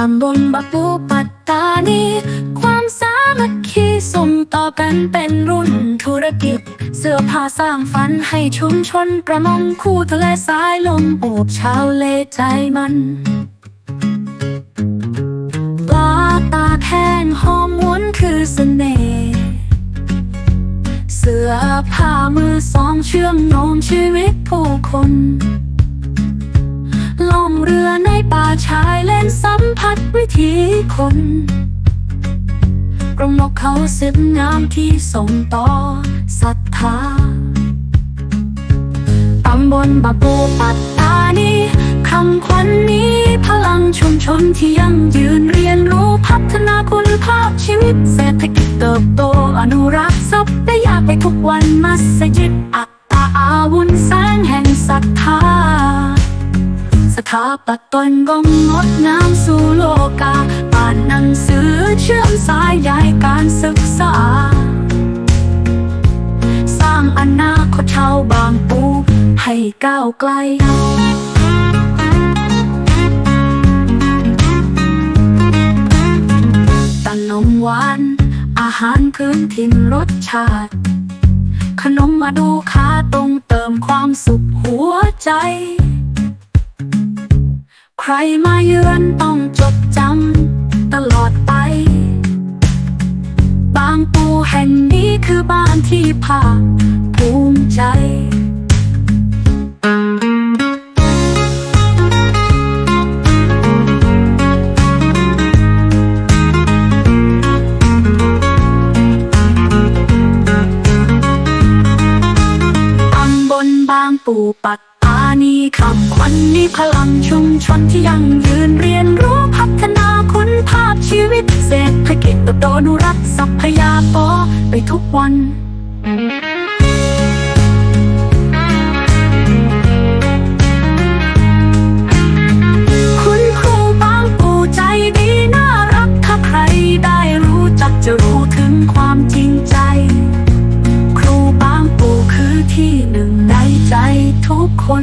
ตำบลบัปูปัตตานี ความสามัคคีส่งต่อกันเป็นรุ่นธุรกิจ เสื้อผ้าสร้างฝันให้ชุมชนประมงคู่ทะเลสายลมโอบชาวเลใจมันปลาตาแห้งหอมหวน ผ้ามือสองเชื่อมโยงชีวิตผู้คนล่องเรือในป่าชายเล่นสัมผัสวิถีคนกรงนกเขาสิบงามที่ส่งต่อศรัทธาตำบลบาปูปัตตานีคำขวัญนี้ พลังชุมชนที่ยังยืนเรียนรู้พัฒนาคุณภาพชีวิตเศรษฐ ถาปัตยกงงดงามสู่โลกาอ่านหนังสือเชื่อมสายใยการศึกษา สร้างอนาคตชาวบางปู ให้ก้าวไกลตนมหวาน อาหารพื้นถิ่นรสชาติ ขนมมาดูค้าตรงเติมความสุขหัวใจ ใครมาเยือนต้องจดจำตลอดไป บางปูแห่งนี้คือบ้านที่ภาคภูมิใจตำบลบางปู่ปัตตา นีคำขวัญนี้พลังชุมชนที่ยังยืนเรียนรู้พัฒนาคุณภาพชีวิตเศรษฐกิจติบโตอนุรักษ์ทรัพยากรไปทุกวัน คุณครูบางปูใจดีน่ารักถ้าใครได้รู้จักจะรู้ถึงความจริงใจ 欢